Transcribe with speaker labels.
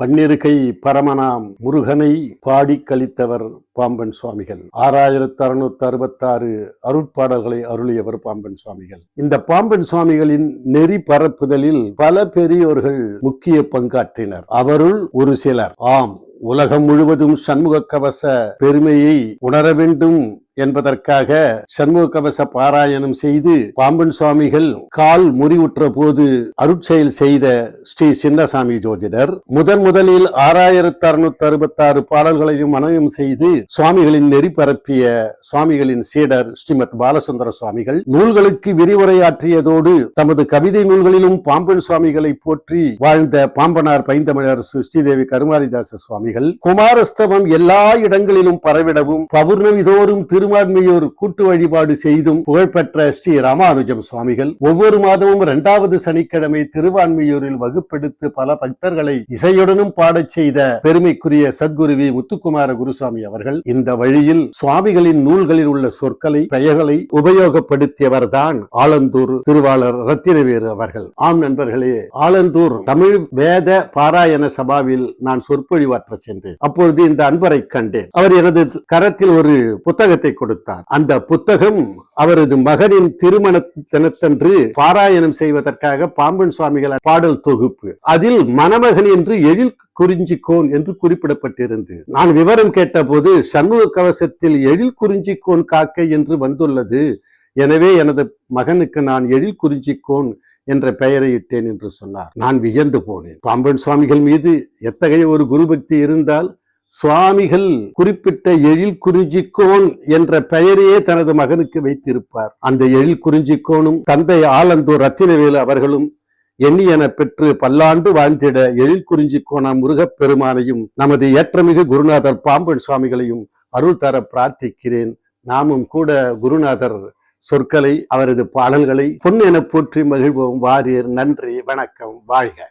Speaker 1: பன்னிருகை பரமனாம் முருகனை பாடி கழித்தவர் பாம்பன் சுவாமிகள். ஆறாயிரத்து அறுநூத்தி அறுபத்தாறு அருட்பாடல்களை அருளியவர் பாம்பன் சுவாமிகள். இந்த பாம்பன் சுவாமிகளின் நெறி பரப்புதலில் பல பெரியோர்கள் முக்கிய பங்காற்றினர். அவருள் ஒரு சிலர் ஆம் உலகம் முழுவதும் சண்முக கவச பெருமையை உணர வேண்டும் என்பதற்காக சண்முக கவச பாராயணம் செய்து பாம்பன் சுவாமிகள் கால் முறிவுற்ற போது அருட்செயல் செய்த ஸ்ரீ சின்னசாமி ஜோதிடர் முதன் முதலில் ஆறாயிரத்து அறுநூத்தி அறுபத்தி ஆறு பாடல்களையும் மனயம் செய்து சுவாமிகளின் நெறி பரப்பிய சுவாமிகளின் சீடர் ஸ்ரீமத் பாலசுந்தர சுவாமிகள் நூல்களுக்கு விரிவுரையாற்றியதோடு தமது கவிதை நூல்களிலும் பாம்பன் சுவாமிகளை போற்றி வாழ்ந்த பாம்பனார் பைந்தமிழரசு ஸ்ரீதேவி கருமாரிதாச சுவாமிகள் குமாரஸ்தவம் எல்லா இடங்களிலும் பரவிடவும் பௌர்ணமி தோறும் திருமான்மையூர் கூட்டு வழிபாடு செய்தும் புகழ்பெற்ற ஸ்ரீ ராமானுஜம் சுவாமிகள் ஒவ்வொரு மாதமும் இரண்டாவது சனிக்கிழமை திருவான்மையூரில் வகுப்பெடுத்து பல பக்தர்களை இசையுடனும் பாடச் செய்த பெருமைக்குரிய சத்குருவி முத்துக்குமார குருசாமி அவர்கள் இந்த வழியில் சுவாமிகளின் நூல்களில் உள்ள சொற்களை பெயர்களை உபயோகப்படுத்தியவர் தான் ஆலந்தூர் திருவாளர் ரத்தினவேறு அவர்கள். ஆம் நண்பர்களே ஆலந்தூர் தமிழ் வேத பாராயண சபாவில் நான் சொற்பொழிவாற்ற சென்றேன். அப்பொழுது இந்த அன்பரை கண்டேன். அவர் எனது கரத்தில் ஒரு புத்தகத்தை கொடுத்தார். அந்த புத்தகம் அவரது மகனின் திருமண தினத்தன்று பாராயணம் செய்வதற்காக பாம்பன் சுவாமிகள் பாடல் தொகுப்பு. அதில் மணமகன் என்று எழில் குறிஞ்சிக்கோன் என்று குறிப்பிடப்பட்டிருந்தது நான் விவரம் கேட்டபோது சண்முக கவசத்தில் எழில் குறிஞ்சிக்கோன் காக்கை என்று வந்துள்ளது. எனவே எனது மகனுக்கு நான் எழில் குறிஞ்சிக்கோன் என்ற பெயரை இட்டேன் என்று சொன்னார். நான் வியந்து போனேன். பாம்பன் சுவாமிகள் மீது எத்தகைய ஒரு குருபக்தி இருந்தால் சுவாமிகள் குறிப்பிட்ட எழில் குறிஞ்சிக்கோன் என்ற பெயரையே தனது மகனுக்கு வைத்திருப்பார். அந்த எழில் குறிஞ்சிக்கோனும் தந்தை ஆலந்தூர் ரத்தினவேலு அவர்களும் எண்ணியன பெற்று பல்லாண்டு வாழ்ந்திட எழில் குறிஞ்சிக்கோணம் முருகப் பெருமானையும் நமது ஏற்றமிகு குருநாதர் பாம்பன் சுவாமிகளையும் அருள் தர பிரார்த்திக்கிறேன். நாமும் கூட குருநாதர் சொற்களை அவரது பாடல்களை பொன் என போற்றி மகிழ்வோம். வாரியர் நன்றி வணக்கம். வாழ்க.